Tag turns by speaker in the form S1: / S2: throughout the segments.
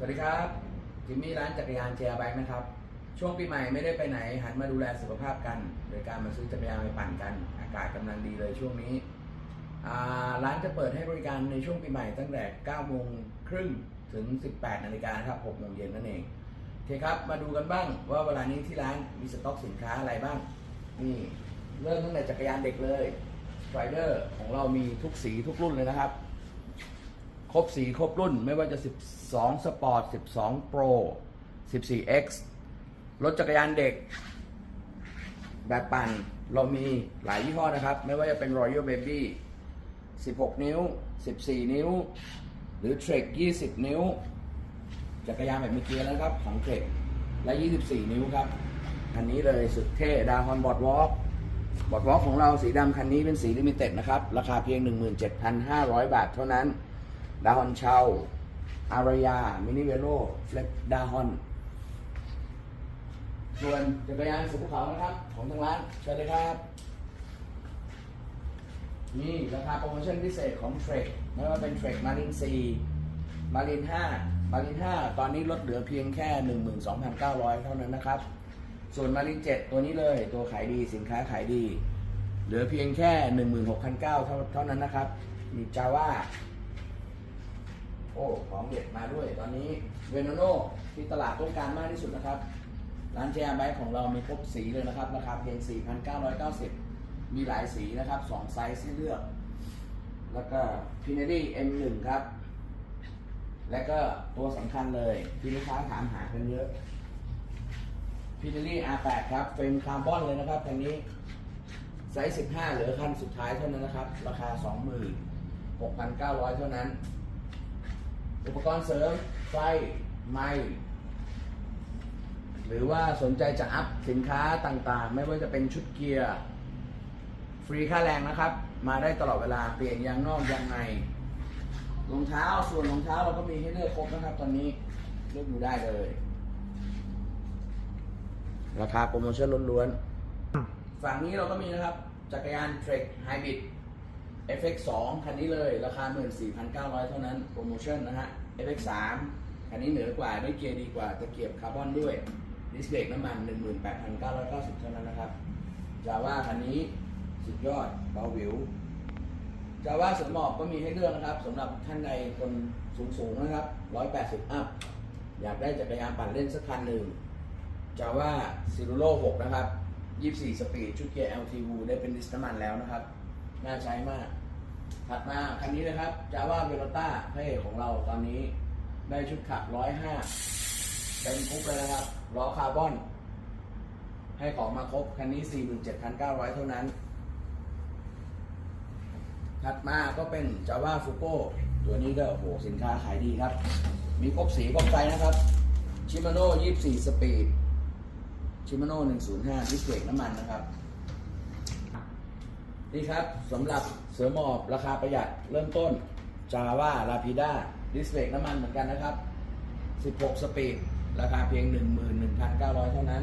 S1: สวัสดีครับจิมมี่ร้านจักรยานเจียแบงค์นะครับ ช่วงปีใหม่ไม่ได้ไปไหน หันมาดูแลสุขภาพกัน โดยการมาซื้อจักรยานไปปั่นกัน อากาศกำลังดีเลยช่วงนี้ ร้านจะเปิดให้บริการในช่วงปีใหม่ตั้งแต่ 9 โมงครึ่งถึง 18 นาฬิกาครับ 6 โมงเย็นนั่นเองโอเคครับ มาดูกันบ้างว่าเวลานี้ที่ร้านมีสต็อกสินค้าอะไรบ้าง นี่เริ่มตั้งแต่จักรยานเด็กเลยสไ i เดอร์ของเรามีทุกสีทุกรุ่นเลยนะครับ ครบสีครบรุ่นไม่ว่าจะ 12 Sport 12 Pro 14X รถจักรยานเด็ก แบบปั่นเรามีหลายยี่ห้อนะครับ ไม่ว่าจะเป็น Royal Baby 16 นิ้ว 14 นิ้ว หรือ Trek 20 นิ้ว จักรยานแบบมีเกียร์นะครับ ของ Trek และ 24 นิ้วครับ คันนี้เลยสุดเท่ดาฮอนบอดวอล์กบอดวอล์กของเราสีดำคันนี้เป็นสีลิมิเต็ดนะครับ ราคาเพียง 17,500 บาทเท่านั้น ดาฮอนเชาอารยา มินิเวโรเฟล็กดาฮอน ส่วนจักรยานสุขเขานะครับ ของทางร้านเชิญเลยครับ นี่ราคาโปรโมชั่นพิเศษของเทร k ไม่ว่าเป็นเทร k มาริน4มาริน5มาริน5ตอนนี้ลดเหลือเพียงแค่ 12,900 เท่านั้นนะครับ ส่วนมาริน7ตัวนี้เลยตัวขายดีสินค้าขายดี เหลือเพียงแค่ 16,900เท่าเท่านั้นนะครับ มีจาว่า อ้ของเด็ดมาด้วย ตอนนี้เวโนโนที่ตลาดต้องการมากที่สุดนะครับ ร้านเจียไบค์ของเรามีครบสีเลยนะครับราคาเพียง 4,990 มีหลายสีนะครับ2ไซส์ให้เลือก แล้วก็ p i n e r y M1 ครับ และก็ตัวสำคัญเลยที่ลูกค้าถามหากันเยอะ p i n e r y R8 ครับเฟรมคาร์บอนเลยนะครับคันนี้ไซส์ 15 เหลือคันสุดท้ายเท่านั้นนะครับ ราคา 26,900 เท่านั้น อุปกรณ์เสริม ไฟ ไม้หรือว่าสนใจจะอัพสินค้าต่างๆ ไม่ว่าจะเป็นชุดเกียร์ ฟรีค่าแรงนะครับ มาได้ตลอดเวลาเปลี่ยนยางนอกยางในรองเท้าส่วนรองเท้าเราก็มีให้เลือกครบนะครับ ตอนนี้เลือกดูได้เลย ราคาโปรโมชั่นล้วนๆฝั่งนี้เราก็มีนะครับ จักรยาน Trek Hybrid FX2 คันนี้เลยราคา 14,900 เท่านั้นโปรโมชั่นนะฮะ FX3 คันนี้เหนือกว่าได้เกียร์ดีกว่าตะเกียบคาร์บอนด้วยดิสเบรกน้ำมัน 18,990 เท่านั้นนะครับจาว่าคันนี้สุดยอดเบาวิวจาว่าสวนหมอบก็มีให้เลือกนะครับสำหรับท่านใดคนสูงๆนะครับ 180 อัพ อยากได้จักรยานปั่นเล่นสักคันหนึ่งจาว่าซิรูโร่6นะครับ 24 สปีดชุดเกียร์ LTV ได้เป็นดิสน้ำมันแล้วนะครับ น่าใช้มาก ถัดมาคันนี้นะครับจาว่าเวโรต้าพระเอกของเราตอนนี้ได้ชุดขับ105เป็นปุ๊บเลยนะครับล้อคาร์บอน ให้ของมาครบ คันนี้ 47,900 เท่านั้น ถัดมาก็เป็นจาว่าฟูโก้ตัวนี้ก็โอ้โหสินค้าขายดีครับ มีครบสีครบไซส์นะครับชิมาโน่24 สปีดชิมาโน่105ดิสเบรกน้ำมันนะครับ นี่ครับสำหรับเสือหมอบราคาประหยัดเริ่มต้นจาว่าลาพิด้าดิสเบรกน้ำมันเหมือนกันนะครับ 16 สปีด ราคาเพียง 11,900 เท่านั้น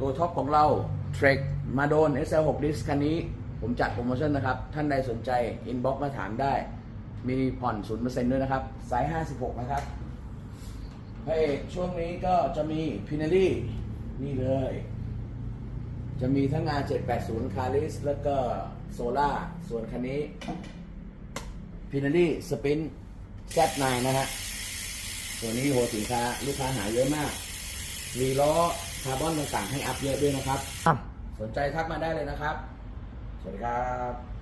S1: ตัวท็อปของเรา Trek มาโดน SL6 Disc คันนี้ ผมจัดโปรโมชั่นนะครับ ท่านใดสนใจ inbox มาถามได้ มีผ่อน0%ด้วยนะครับไซส์56 นะครับพระเอกช่วงนี้ก็จะมี p i n e r y นี่เลย จะมีทั้ง R780 Caris แล้วก็ Solar ส่วนคันนี้ p i n e r y Spin Z9 นะฮะตัวนี้โหสินค้าลูกค้าหาเยอะมาก มีล้อคาร์บอนต่างๆให้อัพเยอะด้วยนะครับ สนใจทักมาได้เลยนะครับ สวัสดีครับ